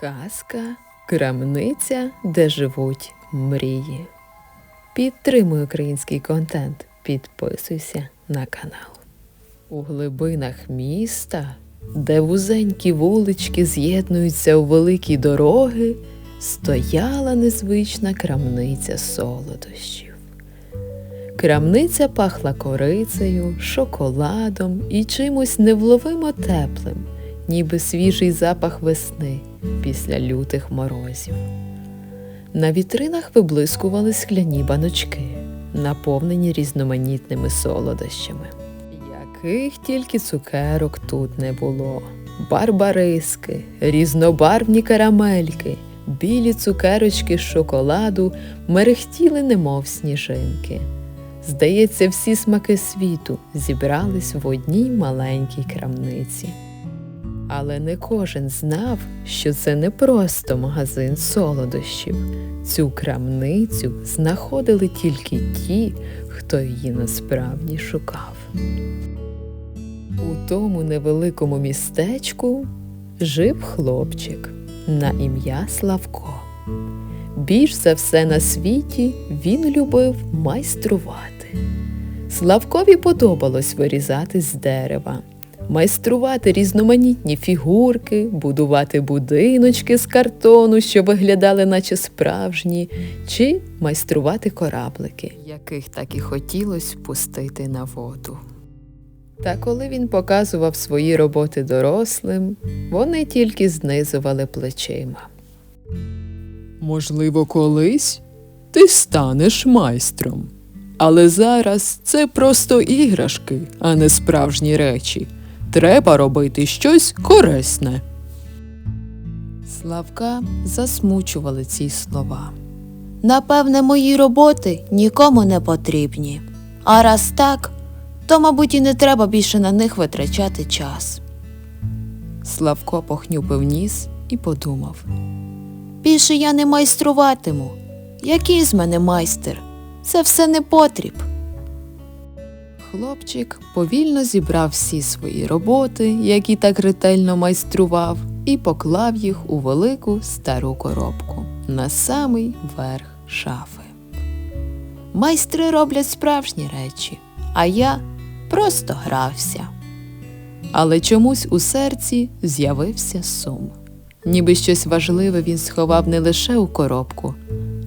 Казка Крамниця, де живуть мрії. Підтримуй український контент. Підписуйся на канал. У глибинах міста, де вузенькі вулички з'єднуються у великі дороги, стояла незвична крамниця солодощів. Крамниця пахла корицею, шоколадом і чимось невловимо теплим, ніби свіжий запах весни після лютих морозів. На вітринах виблискували скляні баночки, наповнені різноманітними солодощами. Яких тільки цукерок тут не було: барбариски, різнобарвні карамельки, білі цукерочки з шоколаду мерехтіли, немов сніжинки. Здається, всі смаки світу зібрались в одній маленькій крамниці. Але не кожен знав, що це не просто магазин солодощів. Цю крамницю знаходили тільки ті, хто її насправді шукав. У тому невеликому містечку жив хлопчик на ім'я Славко. Більш за все на світі він любив майструвати. Славкові подобалось вирізати з дерева, майструвати різноманітні фігурки, будувати будиночки з картону, що виглядали наче справжні, чи майструвати кораблики, яких так і хотілося пустити на воду. Та коли він показував свої роботи дорослим, вони тільки знизували плечима. Можливо, колись ти станеш майстром. Але зараз це просто іграшки, а не справжні речі. Треба робити щось корисне. Славка засмучували ці слова. Напевне, мої роботи нікому не потрібні. А раз так, то, мабуть, і не треба більше на них витрачати час. Славко похнюпив ніс і подумав. Більше я не майструватиму. Який з мене майстер? Це все не потріб. Хлопчик повільно зібрав всі свої роботи, які так ретельно майстрував, і поклав їх у велику стару коробку на самий верх шафи. Майстри роблять справжні речі, а я просто грався. Але чомусь у серці з'явився сум. Ніби щось важливе він сховав не лише у коробку,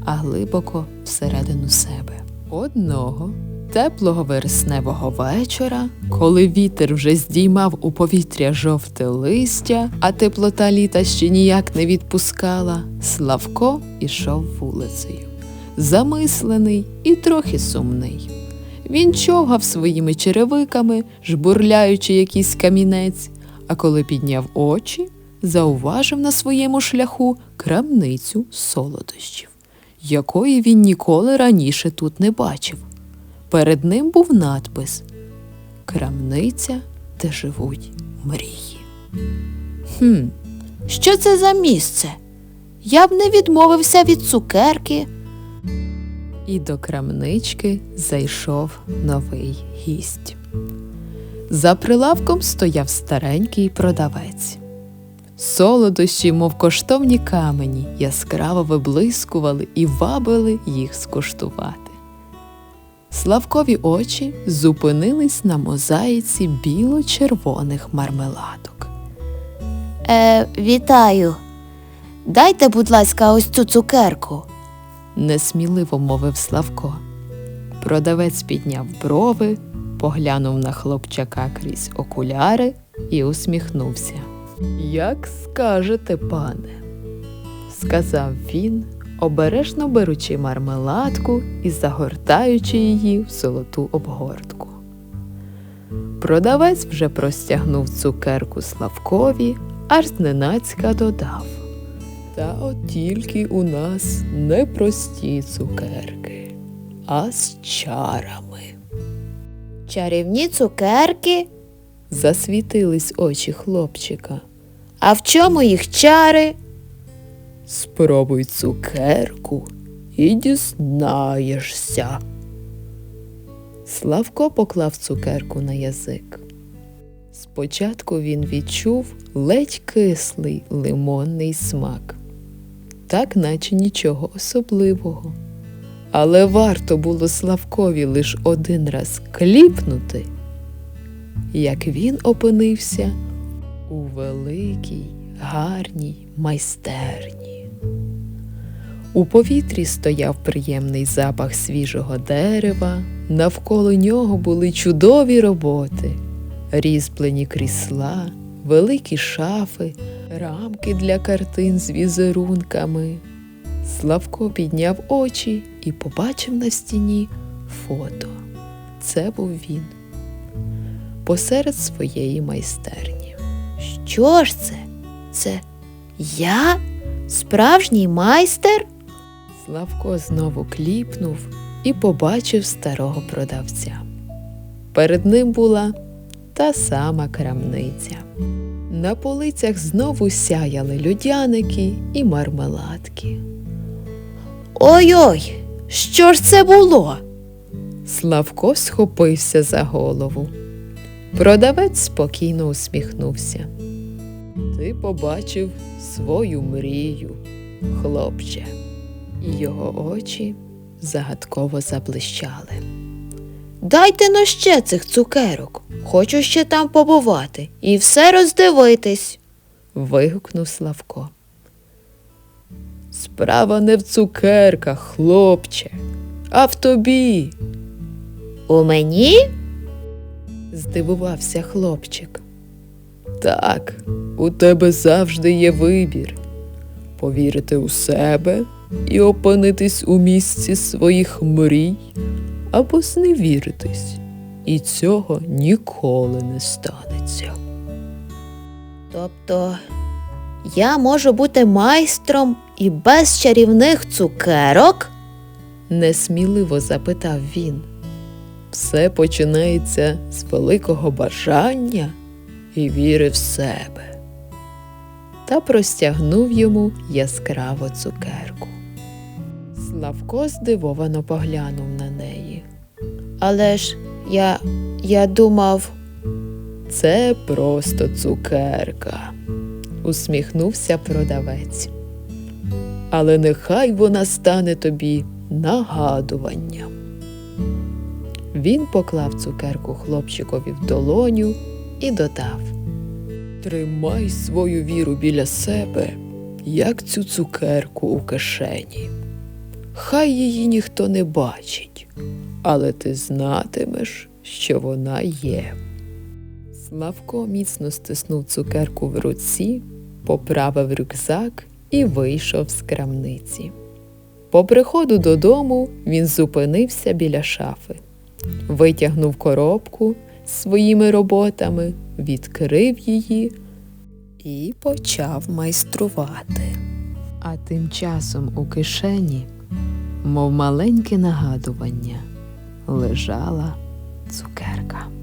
а глибоко всередину себе. Одного теплого вересневого вечора, коли вітер вже здіймав у повітря жовте листя, а теплота літа ще ніяк не відпускала, Славко ішов вулицею, замислений і трохи сумний. Він човгав своїми черевиками, жбурляючи якийсь камінець, а коли підняв очі, зауважив на своєму шляху крамницю солодощів, якої він ніколи раніше тут не бачив. Перед ним був надпис Крамниця, де живуть мрії. Хм, що це за місце? Я б не відмовився від цукерки. І до крамнички зайшов новий гість. За прилавком стояв старенький продавець. Солодощі, мов коштовні камені, яскраво виблискували і вабили їх скуштувати. Славкові очі зупинились на мозаїці біло-червоних мармеладок. Е, вітаю. Дайте, будь ласка, ось цю цукерку. несміливо мовив Славко. Продавець підняв брови, поглянув на хлопчака крізь окуляри і усміхнувся. Як скажете, пане, сказав він, обережно беручи мармеладку і загортаючи її в золоту обгортку. Продавець вже простягнув цукерку Славкові, аж зненацька додав. Та от тільки у нас не прості цукерки, а з чарами. Чарівні цукерки. Засвітились очі хлопчика. А в чому їх чари? Спробуй цукерку і дізнаєшся. Славко поклав цукерку на язик. Спочатку він відчув ледь кислий лимонний смак, так наче нічого особливого. Але варто було Славкові лиш один раз кліпнути, як він опинився у великій, гарній майстерні. У повітрі стояв приємний запах свіжого дерева, навколо нього були чудові роботи, різьблені крісла, великі шафи, рамки для картин з візерунками. Славко підняв очі і побачив на стіні фото. Це був він посеред своєї майстерні. Що ж це? Це я? Справжній майстер? Славко знову кліпнув і побачив старого продавця. Перед ним була та сама крамниця. На полицях знову сяяли льодяники і мармеладки. Ой-ой, що ж це було? Славко схопився за голову. Продавець спокійно усміхнувся. Ти побачив свою мрію, хлопче, його очі загадково заблищали. Дайте но ще цих цукерок. Хочу ще там побувати і все роздивитись. вигукнув Славко. Справа не в цукерках, хлопче, а в тобі. У мені? здивувався хлопчик. Так, у тебе завжди є вибір повірити у себе і опинитись у місці своїх мрій, або зневіритись, і цього ніколи не станеться. Тобто я можу бути майстром і без чарівних цукерок? несміливо запитав він. Все починається з великого бажання і віри в себе. Та простягнув йому яскраву цукерку. Славко здивовано поглянув на неї. Але ж я. я думав, Це просто цукерка, усміхнувся продавець. Але нехай вона стане тобі нагадуванням. Він поклав цукерку хлопчикові в долоню і додав Тримай свою віру біля себе, як цю цукерку у кишені. Хай її ніхто не бачить, але ти знатимеш, що вона є. Славко міцно стиснув цукерку в руці, поправив рюкзак і вийшов з крамниці. По приходу додому він зупинився біля шафи, витягнув коробку своїми роботами, відкрив її і почав майструвати. А тим часом у кишені, мов маленьке нагадування, лежала цукерка.